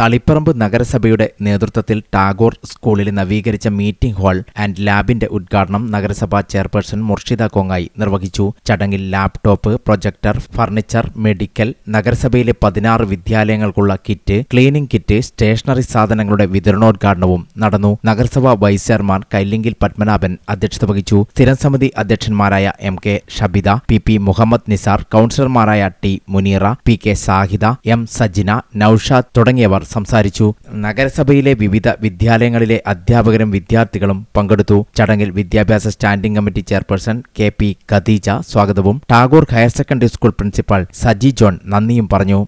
തളിപ്പറമ്പ് നഗരസഭയുടെ നേതൃത്വത്തിൽ ടാഗോർ സ്കൂളിൽ നവീകരിച്ച മീറ്റിംഗ് ഹാൾ ആൻഡ് ലാബിന്റെ ഉദ്ഘാടനം നഗരസഭാ ചെയർപേഴ്സൺ മുർഷിദ കൊങ്ങായി നിർവഹിച്ചു. ചടങ്ങിൽ ലാപ്ടോപ്പ് പ്രൊജക്ടർ ഫർണിച്ചർ മെഡിക്കൽ നഗരസഭയിലെ പതിനാറ് വിദ്യാലയങ്ങൾക്കുള്ള കിറ്റ് ക്ലീനിംഗ് കിറ്റ് സ്റ്റേഷനറി സാധനങ്ങളുടെ വിതരണോദ്ഘാടനവും നടന്നു. നഗരസഭാ വൈസ് ചെയർമാൻ കൈലിങ്കിൽ പത്മനാഭൻ അധ്യക്ഷത വഹിച്ചു. സ്ഥിരം സമിതി അധ്യക്ഷന്മാരായ M K Shabitha P P Muhammad Nisar കൌൺസിലർമാരായ T Muneera P K Sahida M Sajina Naushad തുടങ്ങിയവർ സംസാരിച്ചു. നഗരസഭയിലെ വിവിധ വിദ്യാലയങ്ങളിലെ അധ്യാപകരും വിദ്യാർത്ഥികളും പങ്കെടുത്തു. ചടങ്ങിൽ വിദ്യാഭ്യാസ standing committee chairperson K P Khadeeja സ്വാഗതവും. Tagore higher secondary school principal Saji John നന്ദിയും പറഞ്ഞു.